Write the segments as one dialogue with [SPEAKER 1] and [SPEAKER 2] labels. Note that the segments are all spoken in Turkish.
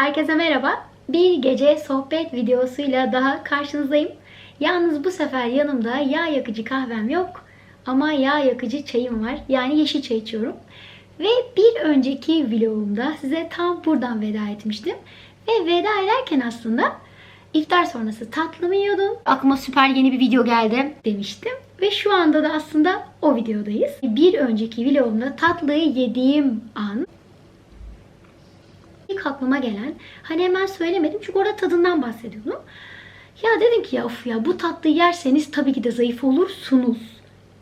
[SPEAKER 1] Herkese merhaba. Bir gece sohbet videosuyla daha karşınızdayım. Yalnız bu sefer yanımda yağ yakıcı kahvem yok ama yağ yakıcı çayım var. Yani yeşil çay içiyorum. Ve bir önceki vlogumda size tam buradan veda etmiştim. Ve veda ederken aslında iftar sonrası tatlımı yiyordum. Aklıma süper yeni bir video geldi demiştim. Ve şu anda da aslında o videodayız. Bir önceki vlogumda tatlıyı yediğim an İlk aklıma gelen hani hemen söylemedim çünkü orada tadından bahsediyordum. Ya dedim ki ya of ya bu tatlıyı yerseniz tabii ki de zayıf olursunuz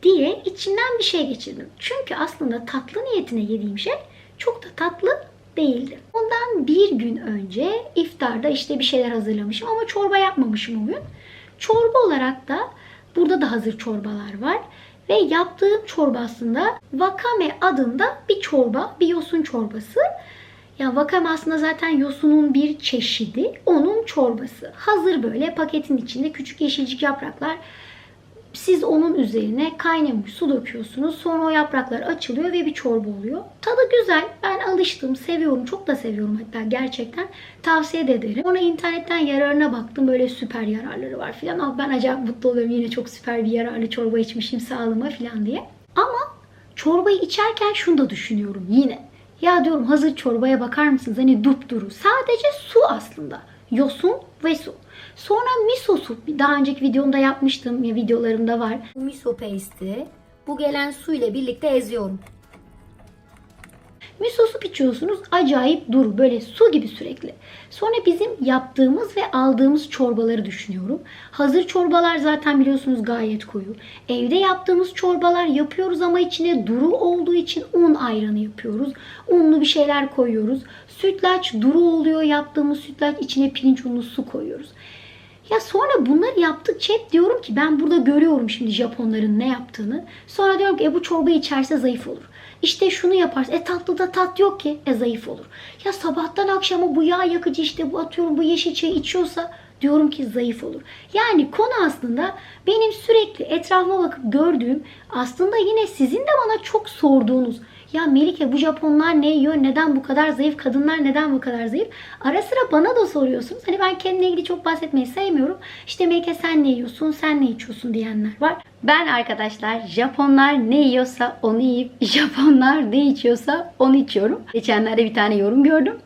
[SPEAKER 1] diye içimden bir şey geçirdim. Çünkü aslında tatlı niyetine yediğim şey çok da tatlı değildi. Ondan bir gün önce iftarda işte bir şeyler hazırlamışım ama çorba yapmamışım o gün. Çorba olarak da burada da hazır çorbalar var. Ve yaptığım çorba aslında wakame adında bir çorba, bir yosun çorbası. Ya wakame aslında zaten yosunun bir çeşidi. Onun çorbası. Hazır böyle paketin içinde küçük yeşilcik yapraklar. Siz onun üzerine kaynamış su döküyorsunuz. Sonra o yapraklar açılıyor ve bir çorba oluyor. Tadı güzel. Ben alıştım. Seviyorum. Çok da seviyorum hatta gerçekten. Tavsiye de ederim. Sonra internetten yararına baktım. Böyle süper yararları var filan. Ama ben acayip mutlu oluyorum. Yine çok süper bir yararlı çorba içmişim sağlığıma filan diye. Ama çorbayı içerken şunu da düşünüyorum yine. Ya diyorum hazır çorbaya bakar mısınız? Hani dupduru. Sadece su aslında. Yosun ve su. Sonra miso su. Daha önceki videomda yapmıştım. Ya videolarımda var. Bu miso paste'i bu gelen su ile birlikte eziyorum. Miso su içiyorsunuz. Acayip duru. Böyle su gibi sürekli. Sonra bizim yaptığımız ve aldığımız çorbaları düşünüyorum. Hazır çorbalar zaten biliyorsunuz gayet koyu. Evde yaptığımız çorbalar yapıyoruz ama içine duru olduğu için un ayranı yapıyoruz. Unlu bir şeyler koyuyoruz. Sütlaç duru oluyor yaptığımız sütlaç içine pirinç unlu su koyuyoruz. Ya sonra bunları yaptıkça hep diyorum ki ben burada görüyorum şimdi Japonların ne yaptığını. Sonra diyorum ki e bu çorba içerse zayıf olur. İşte şunu yaparsa e tatlıda tat yok ki e zayıf olur. Ya sabahtan akşama bu yağ yakıcı işte bu atıyorum bu yeşil çayı içiyorsa diyorum ki zayıf olur. Yani konu aslında benim sürekli etrafıma bakıp gördüğüm aslında yine sizin de bana çok sorduğunuz ya Melike bu Japonlar ne yiyor? Neden bu kadar zayıf? Kadınlar neden bu kadar zayıf? Ara sıra bana da soruyorsunuz. Hani ben kendimle ilgili çok bahsetmeyi sevmiyorum. İşte Melike sen ne yiyorsun? Sen ne içiyorsun diyenler var. Ben arkadaşlar Japonlar ne yiyorsa onu yiyip Japonlar ne içiyorsa onu içiyorum. Geçenlerde bir tane yorum gördüm.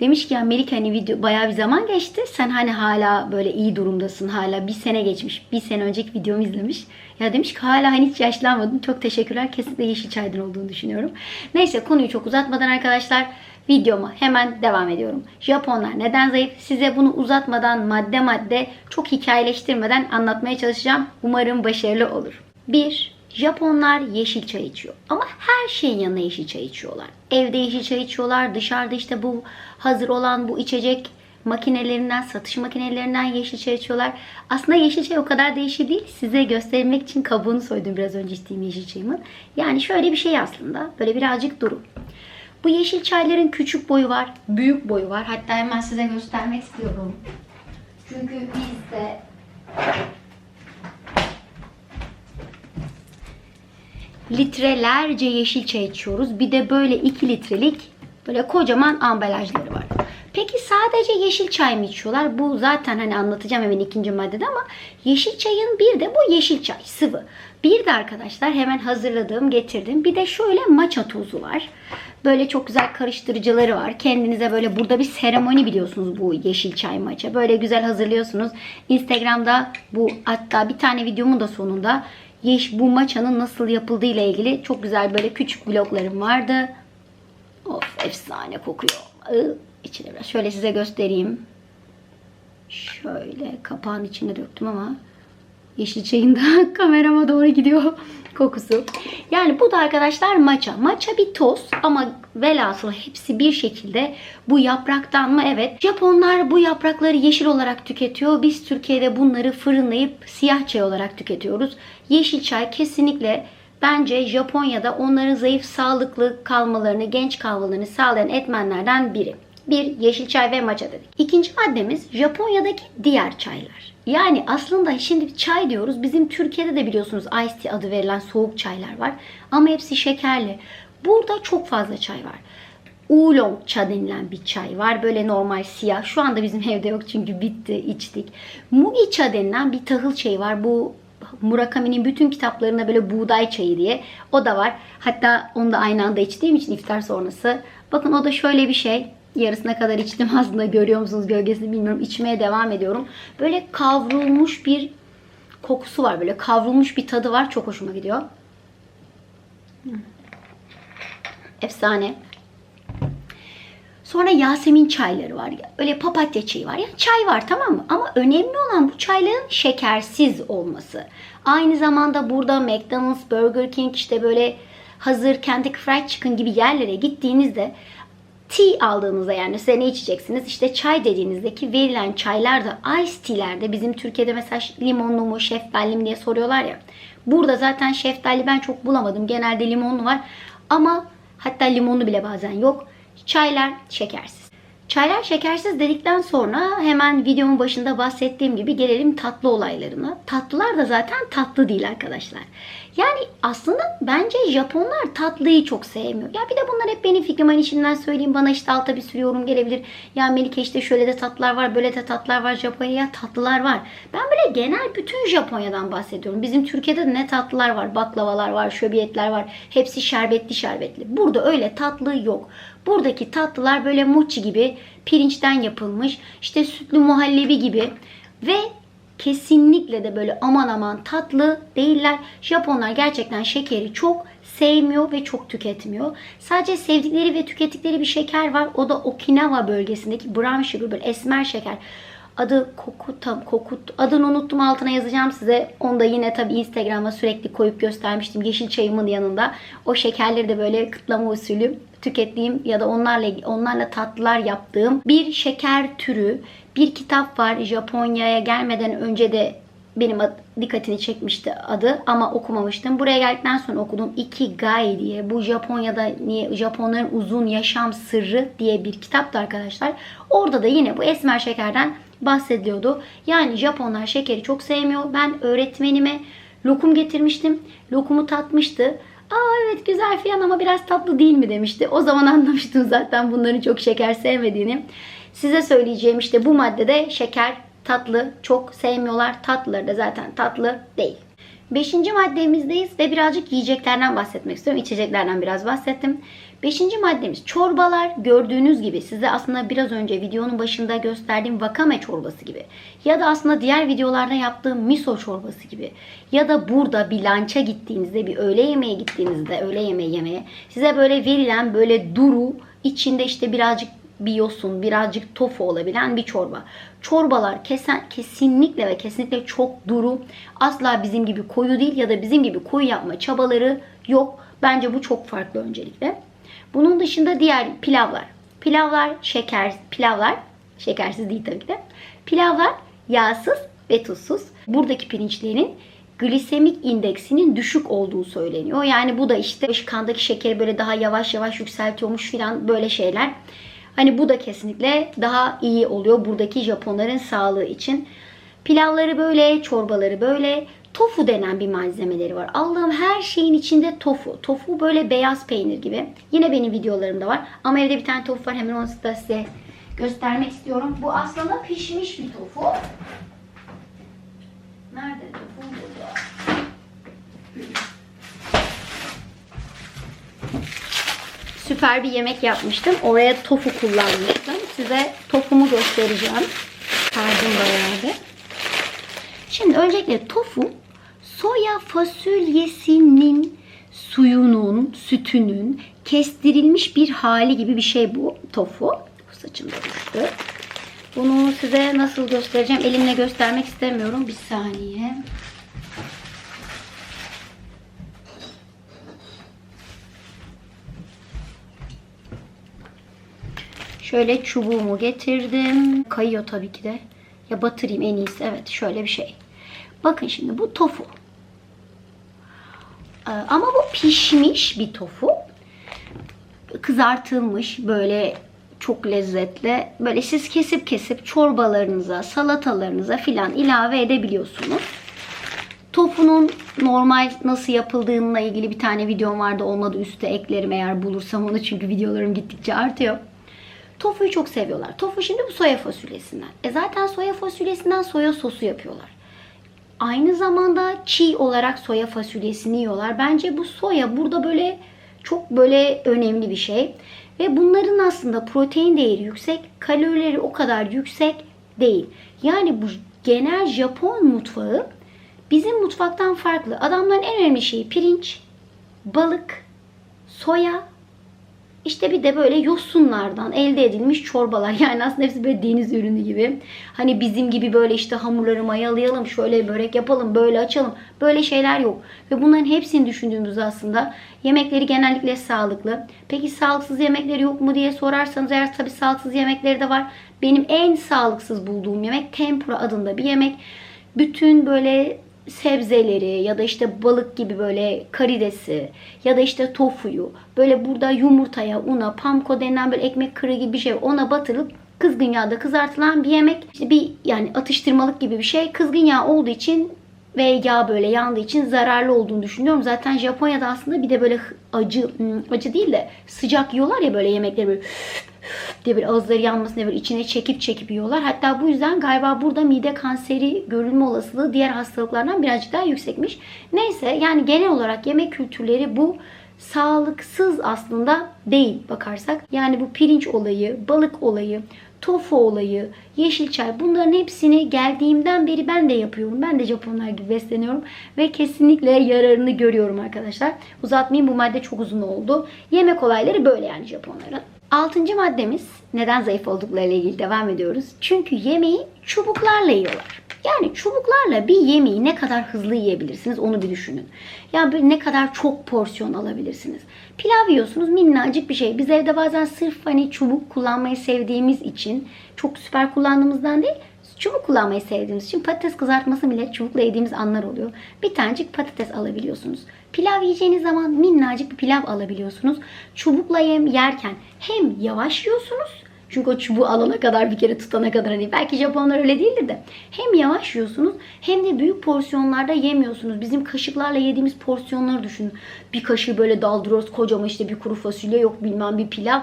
[SPEAKER 1] Demiş ki ya Melike hani video bayağı bir zaman geçti. Sen hani hala böyle iyi durumdasın. Hala bir sene geçmiş. Bir sene önceki videomu izlemiş. Ya demiş ki hala hani hiç yaşlanmadın. Çok teşekkürler. Kesinlikle yeşil çaydan olduğunu düşünüyorum. Neyse konuyu çok uzatmadan arkadaşlar videoma hemen devam ediyorum. Japonlar neden zayıf? Size bunu uzatmadan madde madde çok hikayeleştirmeden anlatmaya çalışacağım. Umarım başarılı olur. 1. Japonlar yeşil çay içiyor. Ama her şeyin yanına yeşil çay içiyorlar. Evde yeşil çay içiyorlar. Dışarıda işte bu hazır olan bu içecek makinelerinden, satış makinelerinden yeşil çay içiyorlar. Aslında yeşil çay o kadar da değil. Size göstermek için kabuğunu soydum biraz önce içtiğim yeşil çayımın. Yani şöyle bir şey aslında. Böyle birazcık duru. Bu yeşil çayların küçük boyu var, büyük boyu var. Hatta hemen size göstermek istiyorum. Çünkü biz de litrelerce yeşil çay içiyoruz. Bir de böyle 2 litrelik böyle kocaman ambalajları var. Peki sadece yeşil çay mı içiyorlar? Bu zaten hani anlatacağım hemen ikinci maddede ama yeşil çayın bir de bu yeşil çay sıvı. Bir de arkadaşlar hemen hazırladığım getirdim. Bir de şöyle matcha tozu var. Böyle çok güzel karıştırıcıları var. Kendinize böyle burada bir seremoni biliyorsunuz bu yeşil çay matcha. Böyle güzel hazırlıyorsunuz. Instagram'da bu hatta bir tane videomun da sonunda yeş bu maçanın nasıl yapıldığı ile ilgili çok güzel böyle küçük vloglarım vardı. Of efsane kokuyor. İçine biraz şöyle size göstereyim. Şöyle kapağın içine döktüm ama yeşil çayın da kamerama doğru gidiyor kokusu. Yani bu da arkadaşlar maça. Maça bir toz ama velhasıl hepsi bir şekilde bu yapraktan mı? Evet. Japonlar bu yaprakları yeşil olarak tüketiyor. Biz Türkiye'de bunları fırınlayıp siyah çay olarak tüketiyoruz. Yeşil çay kesinlikle bence Japonya'da onların zayıf sağlıklı kalmalarını, genç kalmalarını sağlayan etmenlerden biri. Bir, yeşil çay ve matcha dedik. İkinci maddemiz Japonya'daki diğer çaylar. Yani aslında şimdi çay diyoruz. Bizim Türkiye'de de biliyorsunuz Ice Tea adı verilen soğuk çaylar var. Ama hepsi şekerli. Burada çok fazla çay var. Oolong cha denilen bir çay var. Böyle normal siyah. Şu anda bizim evde yok çünkü bitti, içtik. Mugi cha denilen bir tahıl çayı var. Bu Murakami'nin bütün kitaplarında böyle buğday çayı diye. O da var. Hatta onu da aynı anda içtiğim için iftar sonrası. Bakın o da şöyle bir şey. Yarısına kadar içtim aslında görüyor musunuz gölgesini bilmiyorum. İçmeye devam ediyorum. Böyle kavrulmuş bir kokusu var. Böyle kavrulmuş bir tadı var. Çok hoşuma gidiyor. Efsane. Sonra Yasemin çayları var. Öyle papatya çayı var. Yani çay var tamam mı? Ama önemli olan bu çayların şekersiz olması. Aynı zamanda burada McDonald's, Burger King işte böyle hazır Kentucky Fried Chicken gibi yerlere gittiğinizde tea aldığınızda yani size ne içeceksiniz? İşte çay dediğinizdeki verilen çaylar da ice tea'lerde bizim Türkiye'de mesela limonlu mu şeftali mi diye soruyorlar ya. Burada zaten şeftali ben çok bulamadım. Genelde limonlu var. Ama hatta limonlu bile bazen yok. Çaylar şekersiz. Çaylar şekersiz dedikten sonra hemen videomun başında bahsettiğim gibi gelelim tatlı olaylarına. Tatlılar da zaten tatlı değil arkadaşlar. Yani aslında bence Japonlar tatlıyı çok sevmiyor. Ya bir de bunlar hep benim fikrim. Hani şimdiden söyleyeyim bana işte alta bir sürü yorum gelebilir. Ya Melike işte şöyle de tatlılar var, böyle de tatlılar var. Japonya'ya tatlılar var. Ben böyle genel bütün Japonya'dan bahsediyorum. Bizim Türkiye'de de ne tatlılar var. Baklavalar var, şöbiyetler var. Hepsi şerbetli şerbetli. Burada öyle tatlı yok. Buradaki tatlılar böyle mochi gibi pirinçten yapılmış. işte sütlü muhallebi gibi ve kesinlikle de böyle aman aman tatlı değiller. Japonlar gerçekten şekeri çok sevmiyor ve çok tüketmiyor. Sadece sevdikleri ve tükettikleri bir şeker var. O da Okinawa bölgesindeki brown sugar böyle esmer şeker. Adı Kokuta, Kokut, adını unuttum altına yazacağım size. Onu da yine tabii Instagram'a sürekli koyup göstermiştim. Yeşil çayımın yanında. O şekerleri de böyle kıtlama usulü tükettiğim ya da onlarla onlarla tatlılar yaptığım bir şeker türü. Bir kitap var Japonya'ya gelmeden önce de benim dikkatini çekmişti adı ama okumamıştım. Buraya geldikten sonra okudum Ikigai diye. Bu Japonya'da niye Japonların uzun yaşam sırrı diye bir kitaptı arkadaşlar. Orada da yine bu esmer şekerden bahsediliyordu. Yani Japonlar şekeri çok sevmiyor. Ben öğretmenime lokum getirmiştim. Lokumu tatmıştı. Aa evet güzel filan ama biraz tatlı değil mi demişti. O zaman anlamıştım zaten bunların çok şeker sevmediğini. Size söyleyeceğim işte bu maddede şeker tatlı çok sevmiyorlar. Tatlıları da zaten tatlı değil. Beşinci maddemizdeyiz ve birazcık yiyeceklerden bahsetmek istiyorum. İçeceklerden biraz bahsettim. Beşinci maddemiz çorbalar. Gördüğünüz gibi size aslında biraz önce videonun başında gösterdiğim wakame çorbası gibi. Ya da aslında diğer videolarda yaptığım miso çorbası gibi. Ya da burada bir lança gittiğinizde, bir öğle yemeğe gittiğinizde, öğle yemeği yemeye size böyle verilen böyle duru içinde işte birazcık bir yosun, birazcık tofu olabilen bir çorba. Çorbalar kesen, kesinlikle ve kesinlikle çok duru. Asla bizim gibi koyu değil ya da bizim gibi koyu yapma çabaları yok. Bence bu çok farklı öncelikle. Bunun dışında diğer pilavlar. Pilavlar şeker, pilavlar şekersiz değil tabii ki de. Pilavlar yağsız ve tuzsuz. Buradaki pirinçlerin glisemik indeksinin düşük olduğu söyleniyor. Yani bu da işte kandaki şekeri böyle daha yavaş yavaş yükseltiyormuş filan böyle şeyler. Hani bu da kesinlikle daha iyi oluyor buradaki Japonların sağlığı için. Pilavları böyle, çorbaları böyle. Tofu denen bir malzemeleri var. Allah'ım her şeyin içinde tofu. Tofu böyle beyaz peynir gibi. Yine benim videolarımda var. Ama evde bir tane tofu var. Hemen onu da size göstermek istiyorum. Bu aslında pişmiş bir tofu. Nerede tofu? Burada. Süper bir yemek yapmıştım. Oraya tofu kullanmıştım. Size tofumu göstereceğim. Bayağı bir. Şimdi öncelikle tofu soya fasulyesinin suyunun, sütünün kestirilmiş bir hali gibi bir şey bu tofu. Saçımda düştü. Bunu size nasıl göstereceğim? Elimle göstermek istemiyorum. Bir saniye. Şöyle çubuğumu getirdim. Kayıyor tabii ki de. Ya batırayım en iyisi. Evet şöyle bir şey. Bakın şimdi bu tofu. Ee, ama bu pişmiş bir tofu. Kızartılmış böyle çok lezzetli. Böyle siz kesip kesip çorbalarınıza, salatalarınıza filan ilave edebiliyorsunuz. Tofunun normal nasıl yapıldığıyla ilgili bir tane videom vardı. Olmadı üste eklerim eğer bulursam onu çünkü videolarım gittikçe artıyor. Tofuyu çok seviyorlar. Tofu şimdi bu soya fasulyesinden. E zaten soya fasulyesinden soya sosu yapıyorlar. Aynı zamanda çiğ olarak soya fasulyesini yiyorlar. Bence bu soya burada böyle çok böyle önemli bir şey. Ve bunların aslında protein değeri yüksek, kalorileri o kadar yüksek değil. Yani bu genel Japon mutfağı bizim mutfaktan farklı. Adamların en önemli şeyi pirinç, balık, soya, işte bir de böyle yosunlardan elde edilmiş çorbalar. Yani aslında hepsi böyle deniz ürünü gibi. Hani bizim gibi böyle işte hamurları mayalayalım, şöyle börek yapalım, böyle açalım. Böyle şeyler yok. Ve bunların hepsini düşündüğümüzde aslında yemekleri genellikle sağlıklı. Peki sağlıksız yemekleri yok mu diye sorarsanız eğer tabii sağlıksız yemekleri de var. Benim en sağlıksız bulduğum yemek tempura adında bir yemek. Bütün böyle sebzeleri ya da işte balık gibi böyle karidesi ya da işte tofuyu böyle burada yumurtaya, una, pamko denilen böyle ekmek kırığı gibi bir şey ona batırılıp kızgın yağda kızartılan bir yemek. İşte bir yani atıştırmalık gibi bir şey. Kızgın yağ olduğu için ve yağ böyle yandığı için zararlı olduğunu düşünüyorum. Zaten Japonya'da aslında bir de böyle acı acı değil de sıcak yiyorlar ya böyle yemekleri böyle diye bir ağızları yanmasın diye böyle içine çekip çekip yiyorlar. Hatta bu yüzden galiba burada mide kanseri görülme olasılığı diğer hastalıklardan birazcık daha yüksekmiş. Neyse yani genel olarak yemek kültürleri bu sağlıksız aslında değil bakarsak. Yani bu pirinç olayı, balık olayı, tofu olayı, yeşil çay bunların hepsini geldiğimden beri ben de yapıyorum. Ben de Japonlar gibi besleniyorum ve kesinlikle yararını görüyorum arkadaşlar. Uzatmayayım bu madde çok uzun oldu. Yemek olayları böyle yani Japonların. Altıncı maddemiz neden zayıf olduklarıyla ilgili devam ediyoruz. Çünkü yemeği çubuklarla yiyorlar. Yani çubuklarla bir yemeği ne kadar hızlı yiyebilirsiniz onu bir düşünün. Ya bir ne kadar çok porsiyon alabilirsiniz. Pilav yiyorsunuz minnacık bir şey. Biz evde bazen sırf hani çubuk kullanmayı sevdiğimiz için çok süper kullandığımızdan değil çubuk kullanmayı sevdiğimiz için patates kızartması bile çubukla yediğimiz anlar oluyor. Bir tanecik patates alabiliyorsunuz. Pilav yiyeceğiniz zaman minnacık bir pilav alabiliyorsunuz. Çubukla yem yerken hem yavaş yiyorsunuz çünkü o çubuğu alana kadar bir kere tutana kadar hani belki Japonlar öyle değildir de hem yavaş yiyorsunuz hem de büyük porsiyonlarda yemiyorsunuz. Bizim kaşıklarla yediğimiz porsiyonları düşünün. Bir kaşığı böyle daldırıyoruz kocaman işte bir kuru fasulye yok bilmem bir pilav.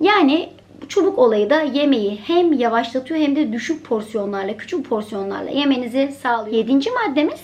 [SPEAKER 1] Yani çubuk olayı da yemeği hem yavaşlatıyor hem de düşük porsiyonlarla, küçük porsiyonlarla yemenizi sağlıyor. Yedinci maddemiz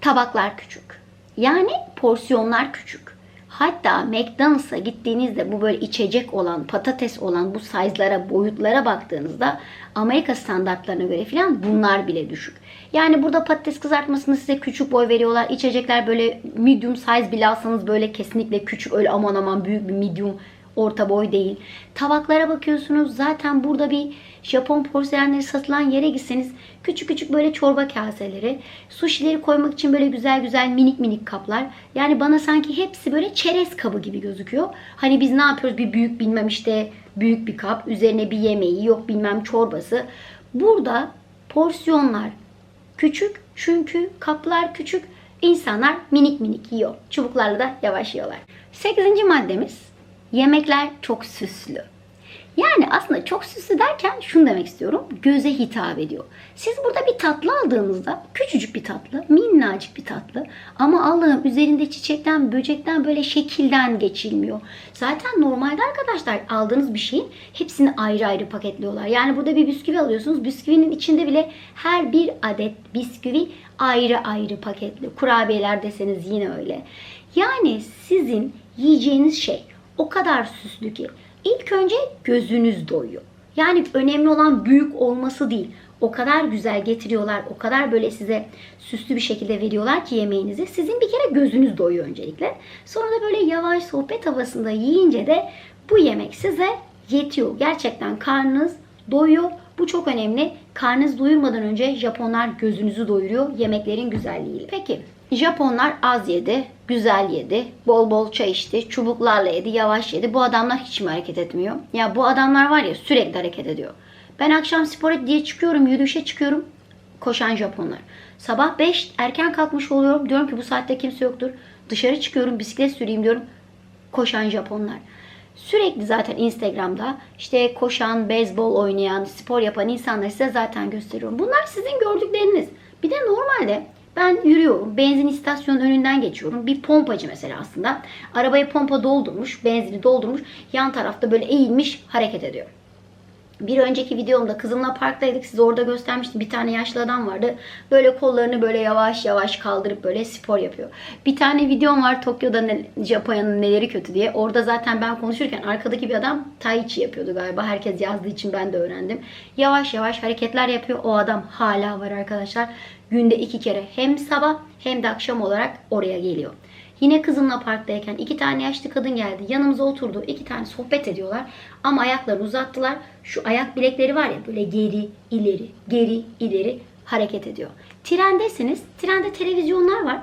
[SPEAKER 1] tabaklar küçük. Yani porsiyonlar küçük. Hatta McDonald's'a gittiğinizde bu böyle içecek olan, patates olan bu size'lara, boyutlara baktığınızda Amerika standartlarına göre falan bunlar bile düşük. Yani burada patates kızartmasını size küçük boy veriyorlar. İçecekler böyle medium size bile alsanız böyle kesinlikle küçük öyle aman aman büyük bir medium orta boy değil. Tabaklara bakıyorsunuz zaten burada bir Japon porselenleri satılan yere gitseniz küçük küçük böyle çorba kaseleri, sushileri koymak için böyle güzel güzel minik minik kaplar. Yani bana sanki hepsi böyle çerez kabı gibi gözüküyor. Hani biz ne yapıyoruz bir büyük bilmem işte büyük bir kap üzerine bir yemeği yok bilmem çorbası. Burada porsiyonlar küçük çünkü kaplar küçük. İnsanlar minik minik yiyor. Çubuklarla da yavaş yiyorlar. Sekizinci maddemiz Yemekler çok süslü. Yani aslında çok süslü derken şunu demek istiyorum. Göze hitap ediyor. Siz burada bir tatlı aldığınızda küçücük bir tatlı, minnacık bir tatlı ama Allah'ım üzerinde çiçekten, böcekten böyle şekilden geçilmiyor. Zaten normalde arkadaşlar aldığınız bir şeyin hepsini ayrı ayrı paketliyorlar. Yani burada bir bisküvi alıyorsunuz. Bisküvinin içinde bile her bir adet bisküvi ayrı ayrı paketli. Kurabiyeler deseniz yine öyle. Yani sizin yiyeceğiniz şey o kadar süslü ki ilk önce gözünüz doyuyor. Yani önemli olan büyük olması değil. O kadar güzel getiriyorlar, o kadar böyle size süslü bir şekilde veriyorlar ki yemeğinizi. Sizin bir kere gözünüz doyuyor öncelikle. Sonra da böyle yavaş sohbet havasında yiyince de bu yemek size yetiyor. Gerçekten karnınız doyuyor. Bu çok önemli. Karnınız doyurmadan önce Japonlar gözünüzü doyuruyor yemeklerin güzelliğiyle. Peki Japonlar az yedi, güzel yedi, bol bol çay içti, çubuklarla yedi, yavaş yedi. Bu adamlar hiç mi hareket etmiyor? Ya bu adamlar var ya sürekli hareket ediyor. Ben akşam spor diye çıkıyorum, yürüyüşe çıkıyorum. Koşan Japonlar. Sabah 5 erken kalkmış oluyorum. Diyorum ki bu saatte kimse yoktur. Dışarı çıkıyorum, bisiklet süreyim diyorum. Koşan Japonlar. Sürekli zaten Instagram'da işte koşan, beyzbol oynayan, spor yapan insanları size zaten gösteriyorum. Bunlar sizin gördükleriniz. Bir de normalde Ben yürüyorum. Benzin istasyonunun önünden geçiyorum. Bir pompacı mesela aslında. Arabaya pompa doldurmuş. Benzini doldurmuş. Yan tarafta böyle eğilmiş hareket ediyor. Bir önceki videomda kızımla parktaydık. Size orada göstermiştim. Bir tane yaşlı adam vardı. Böyle kollarını böyle yavaş yavaş kaldırıp böyle spor yapıyor. Bir tane videom var Tokyo'da ne, Japonya'nın neleri kötü diye. Orada zaten ben konuşurken arkadaki bir adam tai chi yapıyordu galiba. Herkes yazdığı için ben de öğrendim. Yavaş yavaş hareketler yapıyor. O adam hala var arkadaşlar. Günde iki kere hem sabah hem de akşam olarak oraya geliyor. Yine kızımla parktayken iki tane yaşlı kadın geldi. Yanımıza oturdu. İki tane sohbet ediyorlar. Ama ayaklarını uzattılar. Şu ayak bilekleri var ya böyle geri, ileri, geri, ileri hareket ediyor. Trendesiniz. Trende televizyonlar var.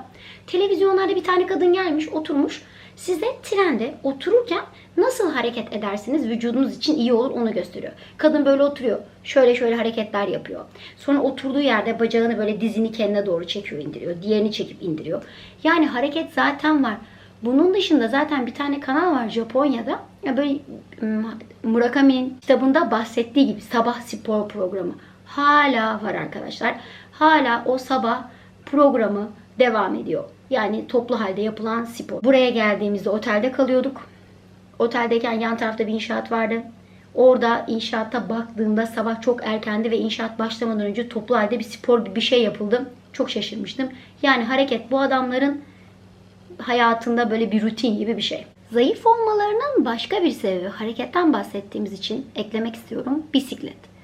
[SPEAKER 1] Televizyonlarda bir tane kadın gelmiş, oturmuş. Size trende otururken nasıl hareket edersiniz vücudunuz için iyi olur onu gösteriyor. Kadın böyle oturuyor. Şöyle şöyle hareketler yapıyor. Sonra oturduğu yerde bacağını böyle dizini kendine doğru çekiyor indiriyor. Diğerini çekip indiriyor. Yani hareket zaten var. Bunun dışında zaten bir tane kanal var Japonya'da. Ya böyle Murakami'nin kitabında bahsettiği gibi sabah spor programı hala var arkadaşlar. Hala o sabah programı devam ediyor. Yani toplu halde yapılan spor. Buraya geldiğimizde otelde kalıyorduk. Oteldeyken yan tarafta bir inşaat vardı. Orada inşaatta baktığımda sabah çok erkendi ve inşaat başlamadan önce toplu halde bir spor bir şey yapıldı. Çok şaşırmıştım. Yani hareket bu adamların hayatında böyle bir rutin gibi bir şey. Zayıf olmalarının başka bir sebebi hareketten bahsettiğimiz için eklemek istiyorum bisiklet.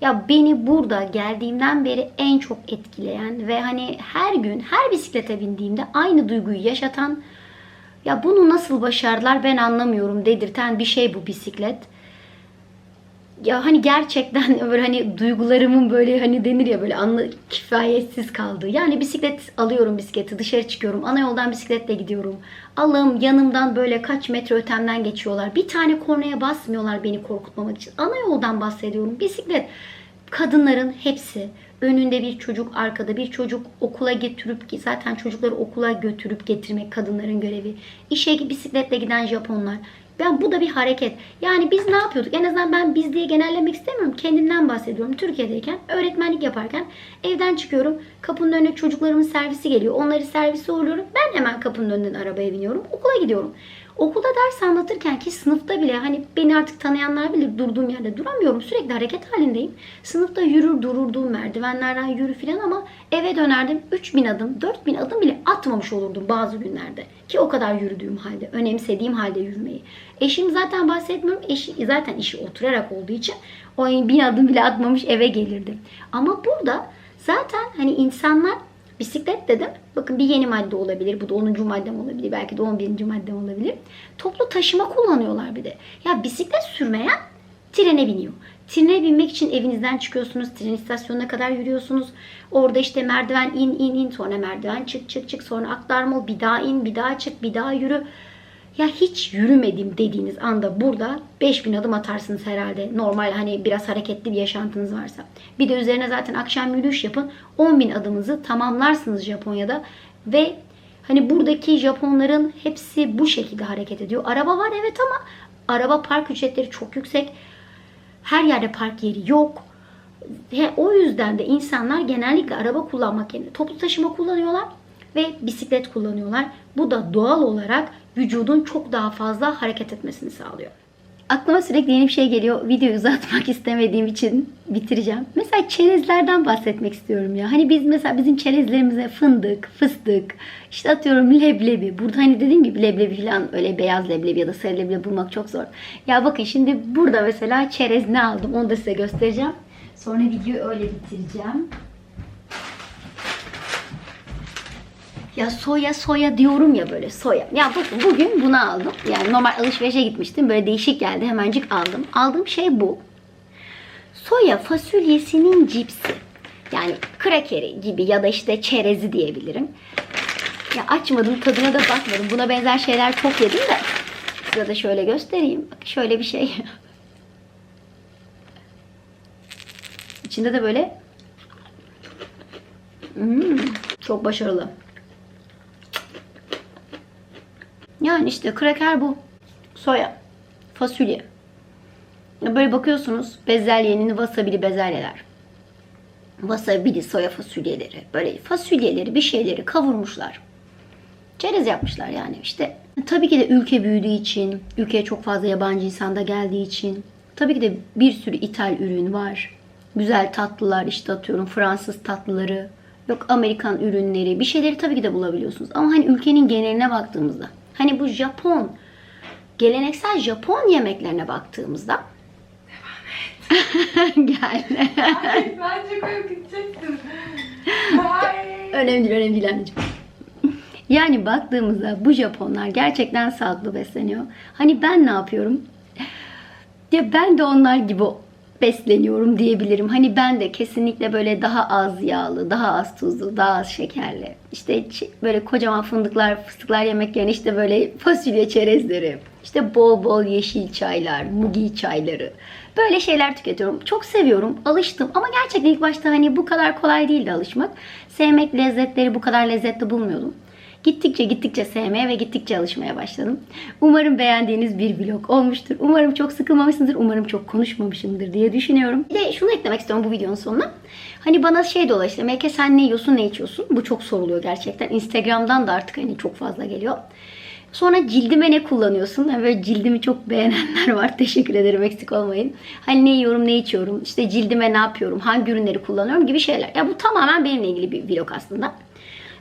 [SPEAKER 1] Ya beni burada geldiğimden beri en çok etkileyen ve hani her gün her bisiklete bindiğimde aynı duyguyu yaşatan ya bunu nasıl başardılar ben anlamıyorum dedirten bir şey bu bisiklet. Ya hani gerçekten böyle hani duygularımın böyle hani denir ya böyle anlı kifayetsiz kaldığı. Yani bisiklet alıyorum bisikleti dışarı çıkıyorum. Ana yoldan bisikletle gidiyorum. Allah'ım yanımdan böyle kaç metre ötemden geçiyorlar. Bir tane kornaya basmıyorlar beni korkutmamak için. Ana yoldan bahsediyorum. Bisiklet kadınların hepsi önünde bir çocuk arkada bir çocuk okula götürüp zaten çocukları okula götürüp getirmek kadınların görevi. İşe bisikletle giden Japonlar. Ben bu da bir hareket. Yani biz ne yapıyorduk? En azından ben biz diye genellemek istemiyorum. Kendimden bahsediyorum. Türkiye'deyken öğretmenlik yaparken evden çıkıyorum. Kapının önüne çocuklarımın servisi geliyor. Onları servise uğurluyorum. Ben hemen kapının önünden arabaya biniyorum. Okula gidiyorum. Okulda ders anlatırken ki sınıfta bile hani beni artık tanıyanlar bilir durduğum yerde duramıyorum. Sürekli hareket halindeyim. Sınıfta yürür dururdum merdivenlerden yürü filan ama eve dönerdim 3000 adım 4000 adım bile atmamış olurdum bazı günlerde. Ki o kadar yürüdüğüm halde önemsediğim halde yürümeyi. Eşim zaten bahsetmiyorum. Eşi zaten işi oturarak olduğu için o bin adım bile atmamış eve gelirdi. Ama burada zaten hani insanlar Bisiklet dedim. Bakın bir yeni madde olabilir. Bu da 10. maddem olabilir. Belki de 11. maddem olabilir. Toplu taşıma kullanıyorlar bir de. Ya bisiklet sürmeyen trene biniyor. Trene binmek için evinizden çıkıyorsunuz. Tren istasyonuna kadar yürüyorsunuz. Orada işte merdiven in in in sonra merdiven çık çık çık sonra aktarma bir daha in bir daha çık bir daha yürü. Ya hiç yürümedim dediğiniz anda burada 5000 adım atarsınız herhalde. Normal hani biraz hareketli bir yaşantınız varsa. Bir de üzerine zaten akşam yürüyüş yapın. 10.000 adımınızı tamamlarsınız Japonya'da. Ve hani buradaki Japonların hepsi bu şekilde hareket ediyor. Araba var evet ama araba park ücretleri çok yüksek. Her yerde park yeri yok. He, o yüzden de insanlar genellikle araba kullanmak yerine toplu taşıma kullanıyorlar ve bisiklet kullanıyorlar. Bu da doğal olarak vücudun çok daha fazla hareket etmesini sağlıyor. Aklıma sürekli yeni bir şey geliyor. Videoyu uzatmak istemediğim için bitireceğim. Mesela çerezlerden bahsetmek istiyorum ya. Hani biz mesela bizim çerezlerimize fındık, fıstık, işte atıyorum leblebi. Burada hani dediğim gibi leblebi falan öyle beyaz leblebi ya da sarı leblebi bulmak çok zor. Ya bakın şimdi burada mesela çerez ne aldım onu da size göstereceğim. Sonra videoyu öyle bitireceğim. Ya soya soya diyorum ya böyle soya. Ya bakın bugün bunu aldım. Yani normal alışverişe gitmiştim. Böyle değişik geldi. Hemencik aldım. Aldığım şey bu. Soya fasulyesinin cipsi. Yani krakeri gibi ya da işte çerezi diyebilirim. Ya açmadım, tadına da bakmadım. Buna benzer şeyler çok yedim de. Size de şöyle göstereyim. Bak şöyle bir şey. İçinde de böyle Hmm, çok başarılı. Yani işte kraker bu. Soya. Fasulye. Böyle bakıyorsunuz bezelyenin wasabili bezelyeler. Wasabili soya fasulyeleri. Böyle fasulyeleri bir şeyleri kavurmuşlar. Çerez yapmışlar yani işte. Tabii ki de ülke büyüdüğü için, ülkeye çok fazla yabancı insan da geldiği için. Tabii ki de bir sürü ithal ürün var. Güzel tatlılar işte atıyorum Fransız tatlıları. Yok Amerikan ürünleri. Bir şeyleri tabii ki de bulabiliyorsunuz. Ama hani ülkenin geneline baktığımızda. Hani bu Japon, geleneksel Japon yemeklerine baktığımızda. Gel.
[SPEAKER 2] Ay bence koyup gideceksin. Ay.
[SPEAKER 1] önemli değil, önemli değil anneciğim. Yani baktığımızda bu Japonlar gerçekten sağlıklı besleniyor. Hani ben ne yapıyorum? Ya ben de onlar gibi besleniyorum diyebilirim. Hani ben de kesinlikle böyle daha az yağlı, daha az tuzlu, daha az şekerli. İşte böyle kocaman fındıklar, fıstıklar yemek yerine işte böyle fasulye çerezleri. işte bol bol yeşil çaylar, mugi çayları. Böyle şeyler tüketiyorum. Çok seviyorum. Alıştım. Ama gerçekten ilk başta hani bu kadar kolay değildi alışmak. Sevmek lezzetleri bu kadar lezzetli bulmuyordum. Gittikçe gittikçe sevmeye ve gittikçe alışmaya başladım. Umarım beğendiğiniz bir vlog olmuştur. Umarım çok sıkılmamışsınızdır. Umarım çok konuşmamışımdır diye düşünüyorum. Bir de şunu eklemek istiyorum bu videonun sonuna. Hani bana şey dolayısıyla Melike sen ne yiyorsun ne içiyorsun? Bu çok soruluyor gerçekten. Instagram'dan da artık hani çok fazla geliyor. Sonra cildime ne kullanıyorsun? Yani böyle cildimi çok beğenenler var. Teşekkür ederim eksik olmayın. Hani ne yiyorum ne içiyorum? İşte cildime ne yapıyorum? Hangi ürünleri kullanıyorum gibi şeyler. Ya bu tamamen benimle ilgili bir vlog aslında.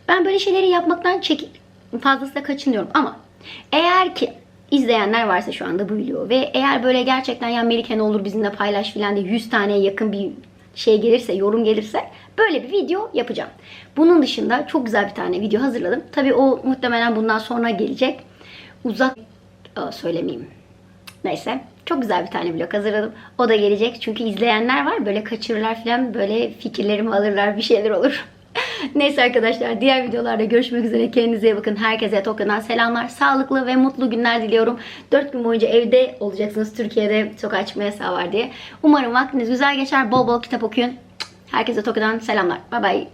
[SPEAKER 1] Ben böyle şeyleri yapmaktan çekil fazlasıyla kaçınıyorum ama eğer ki izleyenler varsa şu anda bu video ve eğer böyle gerçekten ya Melike ne olur bizimle paylaş filan diye 100 taneye yakın bir şey gelirse, yorum gelirse böyle bir video yapacağım. Bunun dışında çok güzel bir tane video hazırladım. Tabii o muhtemelen bundan sonra gelecek. Uzak Aa, söylemeyeyim. Neyse. Çok güzel bir tane vlog hazırladım. O da gelecek. Çünkü izleyenler var. Böyle kaçırırlar falan. Böyle fikirlerimi alırlar. Bir şeyler olur. Neyse arkadaşlar. Diğer videolarda görüşmek üzere. Kendinize iyi bakın. Herkese Tokyo'dan selamlar. Sağlıklı ve mutlu günler diliyorum. 4 gün boyunca evde olacaksınız. Türkiye'de sokağa çıkma yasağı var diye. Umarım vaktiniz güzel geçer. Bol bol kitap okuyun. Herkese Tokyo'dan selamlar. Bay bay.